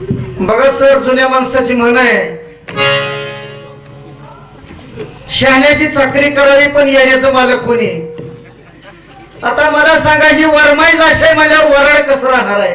बघा सर जुन्या माणसाची म्हण आहे. शहाण्याची चाकरी करावी पण येण्याचं मालक कोणी? आता मला सांगा ही वरमाई जाशय माझ्यावर वराड कसं राहणार आहे?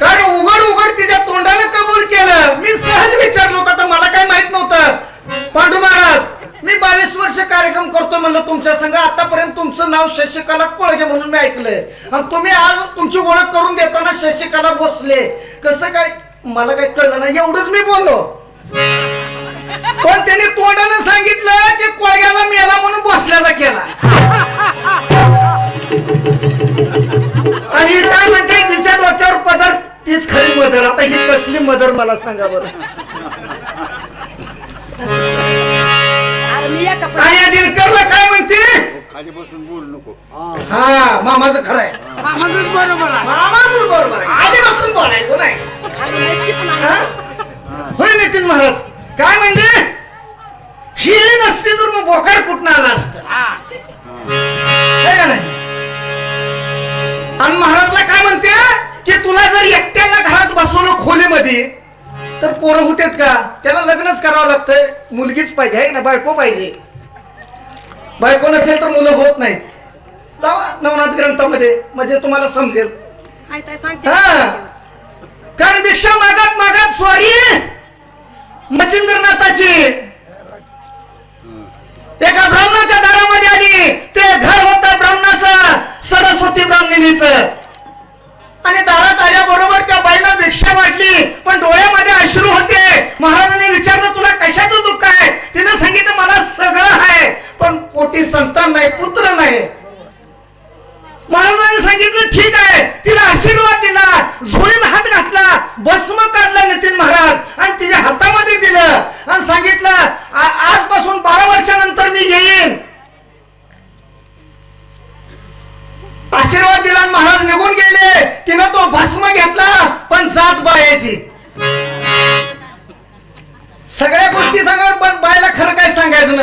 कारण उघड उघड तिच्या तोंडानं कबूल केलं. मी सहज विचारलो आता मला काय माहिती काम करतो म्हणलं तुमच्या संघ आतापर्यंत तुमचं नाव शशिकला कोळगे म्हणून मी ऐकलंय. आणि तुम्ही आज तुमची ओळख करून देताना शशिकला भोसले कसं काय? मला काही कळलं नाही. एवढंच मी बोललो. पण त्यांनी तोंडानं सांगितलं की कोळग्याला मेला म्हणून बसल्याचा केला. आणि काय म्हणते? तिच्या डोक्यावर पदर. तीच खरी मदर. आता ही कसली मदर मला सांगा बरं. अरे मी या कपडा आणि या दिलकरला काय म्हणते खाली बसून बोलू नको. हा मामाचं खरं आहे. मामाचंच बरोबर आहे मामाचं बरोबर आहे आधीपासून बोलायचं नाही. हा? होय नितीन महाराज. काय म्हणजे? शिळी नसती तर मग बोकाड कुठं आला असत? हा. आणि महाराजला काय म्हणते? की तुला जर एकट्याला घरात बसवलं खोलीमध्ये तर पोरं होतेत का? त्याला लग्नच करावं लागतंय. मुलगीच पाहिजे आहे ना बायको पाहिजे. बायको नसेल तर मुलं होत नाहीत. जावा नवनाथ ग्रंथामध्ये म्हणजे तुम्हाला समजेल. हा. कारण भिक्षा मागत मागत स्वारी. मच्छिंद्रनाथाची एका ब्राह्मणाच्या दारामध्ये आली. ते घर होतं ब्राह्मणाचं सरस्वती ब्राह्मणीचं. आणि दारात आल्याबरोबर त्या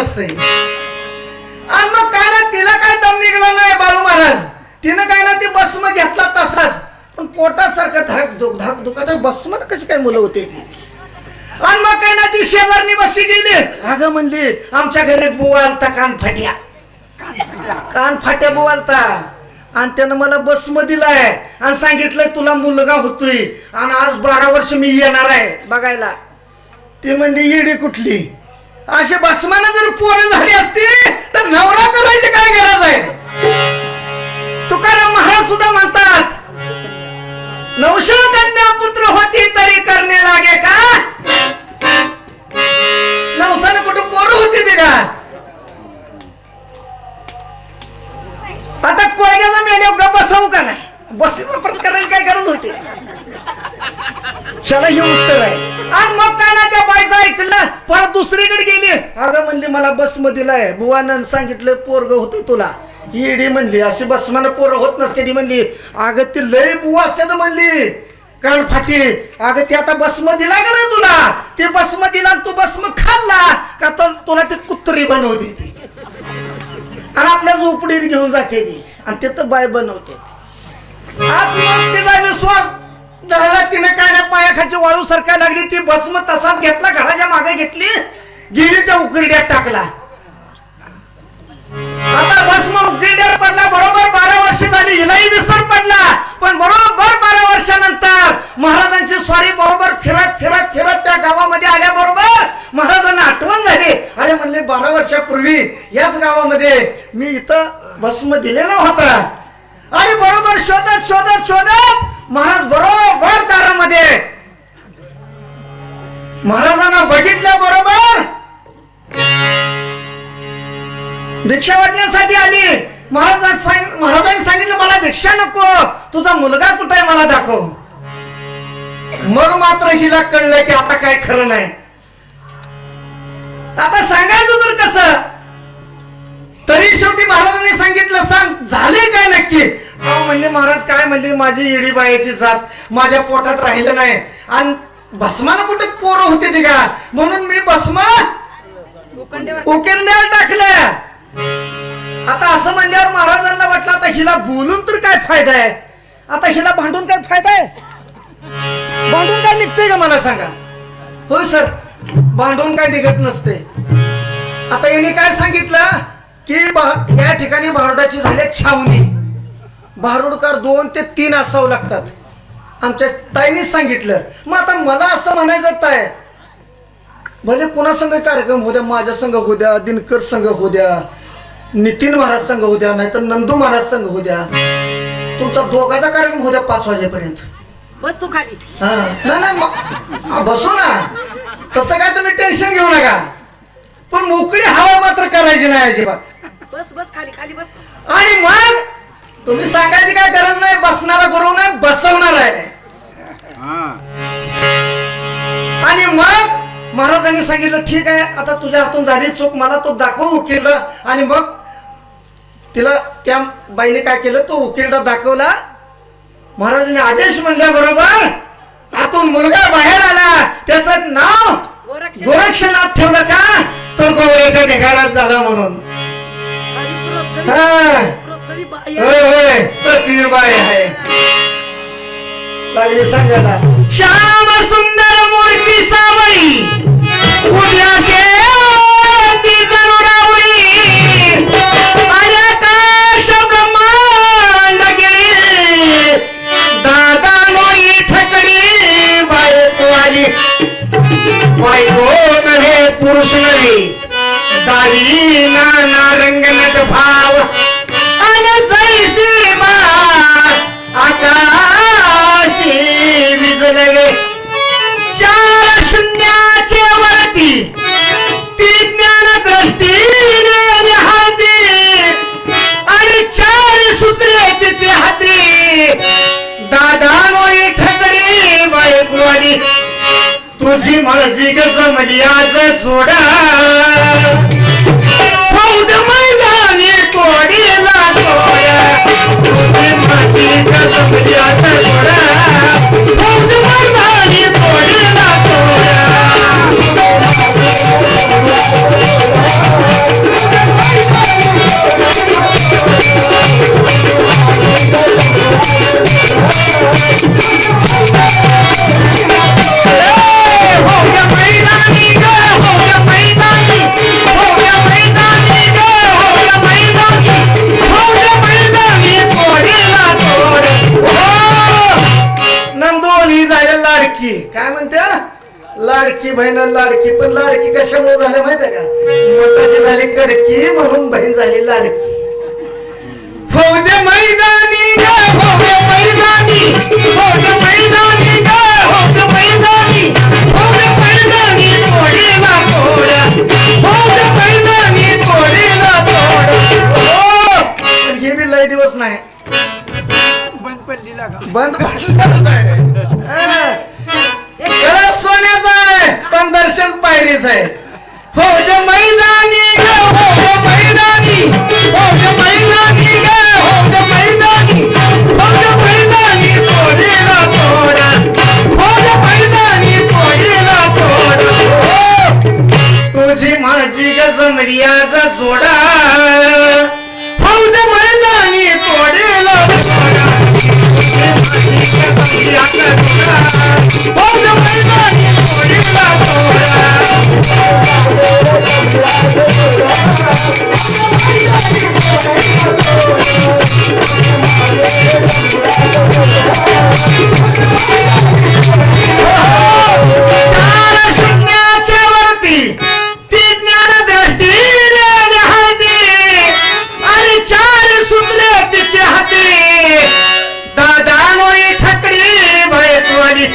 काय आणि मग काय ना तिला काय दम निघाला नाही बाळू महाराज? तिनं काय ना ते भस्म घेतला तसाच. पण पोटासारखं धाक दुख धाक दुखत भस्म कशी काय मुलं होते ती? आणि मग काय ना ती शेजारनी बसी गेली. अगं म्हणली आमच्या घरी बुवा आलता कान फाट्या. कान फाट्या बुवा आलता. आणि त्यानं मला बसम दिलाय. आणि सांगितलंय तुला मुलगा होतोय. आणि आज बारा वर्ष मी येणार आहे. बघायला. ती म्हणली येडी कुठली? असे बसमानं जर पोरं झाली असती तर नवरा करायची काय गरज आहे? तुकाराम महाराज सुद्धा म्हणतात नवशा कन्या पुत्र होती तरी करणे लागे का? नवसानं कुठं पोरं होती ती का? आता कोयग्याला मेल्यावर गप बसवू का नाही? बसीवर परत करायची काय गरज होती? हे उत्तर आहे. आणि मग काय ना त्या बायचं ऐकलं परत दुसरीकडे गेली. अगं म्हणली मला बस आहे. बुवानं सांगितलं पोरग होत तुला. येडी म्हणली अशी बस मला पोरं होत नसते ती म्हणली. अगं ती लय बुवा असते ना म्हणली. कान फाटी. अगं ते आता बसम दिला का ना तुला. ते भस्म दिला आणि तू भस्म खाल्ला का तर तुला ते कुत्री बनवते ती. आणि आपल्या झोपडीत घेऊन जाते ती. आणि ते तर बाय बनवते ती. मग तिचा विश्वास दळला तिने काय ना पायाखाची वाळू सरकाय लागली ती भस्म तसाच घेतला घराच्या मागे घेतली गेली त्या उकरड्यात टाकला. आता भस्म उकरड्यात पडला बरोबर बारा वर्ष झाली हिलाही विसर पडला. पण बरोबर बारा वर्षानंतर महाराजांची स्वारी बरोबर फिरत फिरत फिरत त्या गावामध्ये आल्याबरोबर महाराजांना आठवण झाली अरे म्हणले बारा वर्षापूर्वी याच गावामध्ये मी इथं भस्म दिलेला होता. आणि बरोबर शोधत शोधत शोधत महाराज बरोबर दारामध्ये. महाराजांना बघितल्या बरोबर. भिक्षा वाटण्यासाठी आली. महाराज सांग महाराजांनी सांगितलं मला भिक्षा नको. तुझा मुलगा कुठे आहे मला दाखव. मग मात्र हिला कळलं की आता काय खरं नाही. आता सांगायचं तर कसं? तरी शेवटी महाराजांनी सांगितलं सांग झाले काय नक्की? अहो म्हणले महाराज काय म्हणले माझी येडी बायाची जात? माझ्या पोटात राहिलं नाही. आणि भस्मानं कुठे पोरं होते ती का? म्हणून मी भस्म उकेंद्यावर टाकलं आता असं म्हणल्यावर महाराजांना वाटलं आता हिला बोलून तर काय फायदा आहे? आता हिला भांडून काय फायदा आहे? भांडून काय निघतंय का मला सांगा? होय सर भांडून काय निघत नसते आता याने काय सांगितलं? की या ठिकाणी भारुडाची झाली छावणी. भारुडकार दोन ते तीन असावं लागतात. आमच्या ताईनीच सांगितलं. मग आता मला असं म्हणायचं ताय भले कुणा संघ कार्यक्रम होऊ द्या माझ्या संघ होऊ द्या दिनकर संघ होऊ द्या नितीन महाराज संघ होऊ द्या नाहीतर नंदू महाराज संघ होऊ द्या. तुमचा दोघाचा कार्यक्रम होऊ द्या पाच वाजेपर्यंत. बस तू खाली. हा. नाही बसू ना. तसं काय तुम्ही टेन्शन घेऊ नका. पण मोकळी हवा मात्र करायची नाही अजिबात. बस बस खाली खाली बस. आणि मग तुम्ही सांगायची काय गरज नाही बसणारा गुरु नाही बसवणार आहे. हा. आणि मग महाराजांनी सांगितलं ठीक आहे आता तुझ्या हातून झाली चूक मला तो दाखव उकिरला आणि मग तिला त्या बाईने काय केलं तो उकिरडा दाखवला. महाराजांनी आदेश म्हणल्याबरोबर आतून मुलगा बाहेर आला त्याचं नाव गोरक्ष गोरक्षनाथ ठेवलं का? तर गोवऱ्याच्या ढेगाळात झाला म्हणून. प्रतिबाई आहे. लागली सांगायला. श्याम सुंदर मूर्ती सावळी. उद्या मला मर्जी ग आज सोडा. लाडकी बहीण लाडकी पण लाडकी कशामुळे झाल्या माहितीये का? मोठाची झाली कडकी म्हणून बहीण झाली लाडकी. फौज मैदानी ग फौज मैदानी. फौज मैदानी ग फौज मैदानी. फौज मैदानी तोडीला तोड फौज मैदानी तोडीला तोड हो पण बी लय दिवस नाही. बंद पडली लागा. बंद. त्याला सोन्याचं आहे पण दर्शन पायरीच आहे. हो, फौज मैदानी फौज हो, मैदानी. हो, फौज मैदानी फौज मैदानी. फौज मैदानी पोरीला तोडा. फौज मैदानी पोरीला तोडा. तुझी माझी गजमरियाचा जो भयत्वानी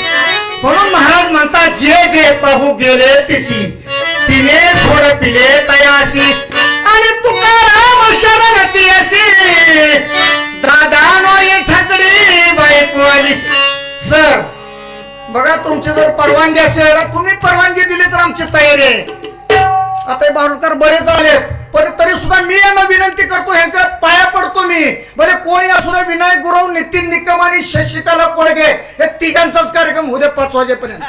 म्हणून महाराज म्हणतात जे जे पाहू गेले तिशी तिने सोड पिले तयासी आणि तुकाराम शरणती अशी दादा नोई बायको आली. सर बघा तुमची जर परवानगी असेल तुम्ही परवानगी दिली तर आमची तयारी आहे. आता हे बरेच आलेत पण तरी सुद्धा मी यांना विनंती करतो ह्यांच्या पाया पडतो मी. म्हणजे कोणी असू दे विनायक गुरव नितीन निकम आणि शशिकला कोळगे हे तिघांचाच कार्यक्रम उद्या पाच वाजेपर्यंत.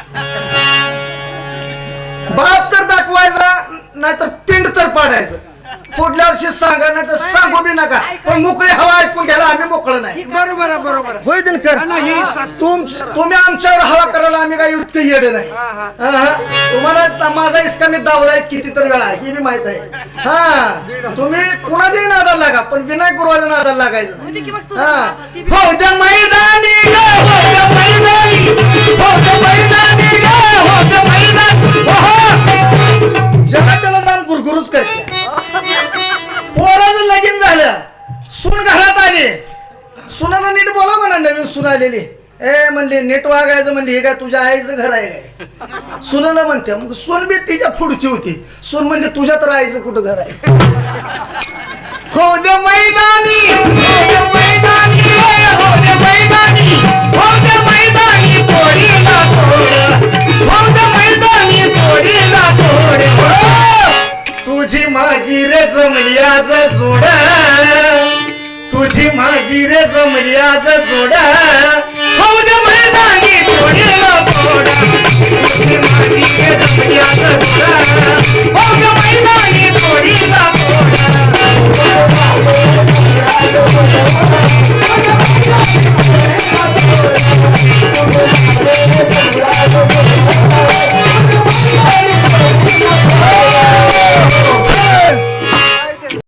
बाप तर दाखवायचा नाहीतर पिंड तर पाडायचं. पुढल्या वर्षी सांगा नाही तर सांगू बी नका. पण मोकळी हवा ऐकून घ्यायला आम्ही मोकळं नाही. बरोबर आहे, बरोबर आहे. होय दिनकर? ना, ही साथ- तुम तुम्ही आमच्यावर हवा करायला आम्ही काही इतकं येडे नाही. हा, हा. हा, हा. तुम्हाला त- माझा इसका मी दावलाय किती तर वेळा हे बी माहीत आहे. हा. तुम्ही कुणाच्याही नादाला लागा पण विनायक गुरुवाच्या नादाला लागायचं. नाही. होती की बघ तुझं हा. माझं, ती बी- हो मैदानी ग, मैदानी, मैदानी ग, त्या मैदानी, आलेली ए म्हणले नेट वागायचं म्हणले हे काय तुझ्या आईचं घर आहे काय? सुनाला म्हणते मग सून बी तिच्या पुढची होती. सून म्हणजे तुझ्या तर आईचं कुठं घर आहे? हो द मैदानी. तोड